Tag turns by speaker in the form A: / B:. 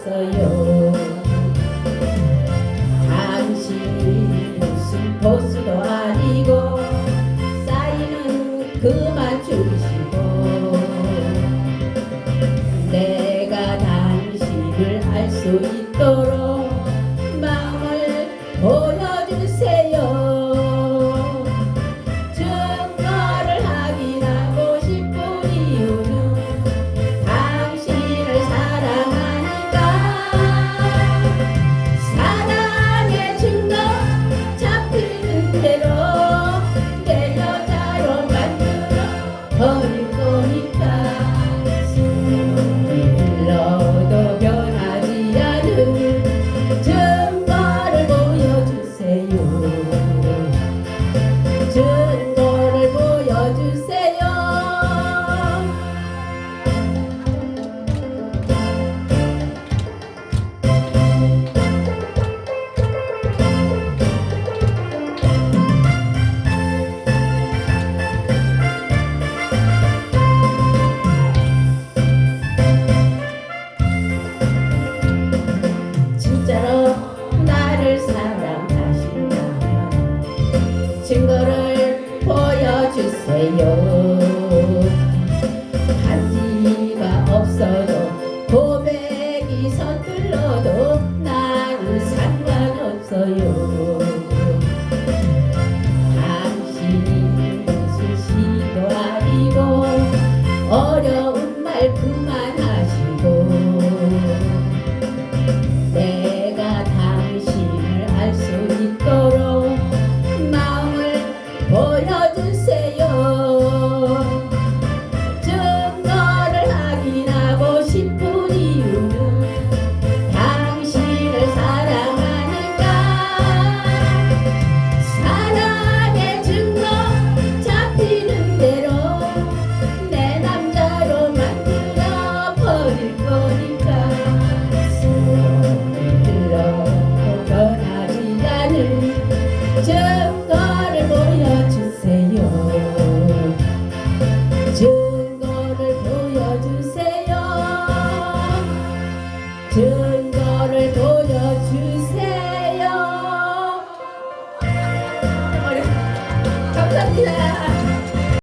A: 없어요. 당신이 무슨 보스도 아니고 사인은 그만 주시고 내가 당신을 알 수 있도록 반지가 없어도 고백이 서툴러도 나는 상관없어요. 당신이 무슨 시도 아니고 어려운 말 그만하시고 내가 당신을 알 수 있도록 마음을 보여주세요 증거를 보여주세요. 어려- 감사합니다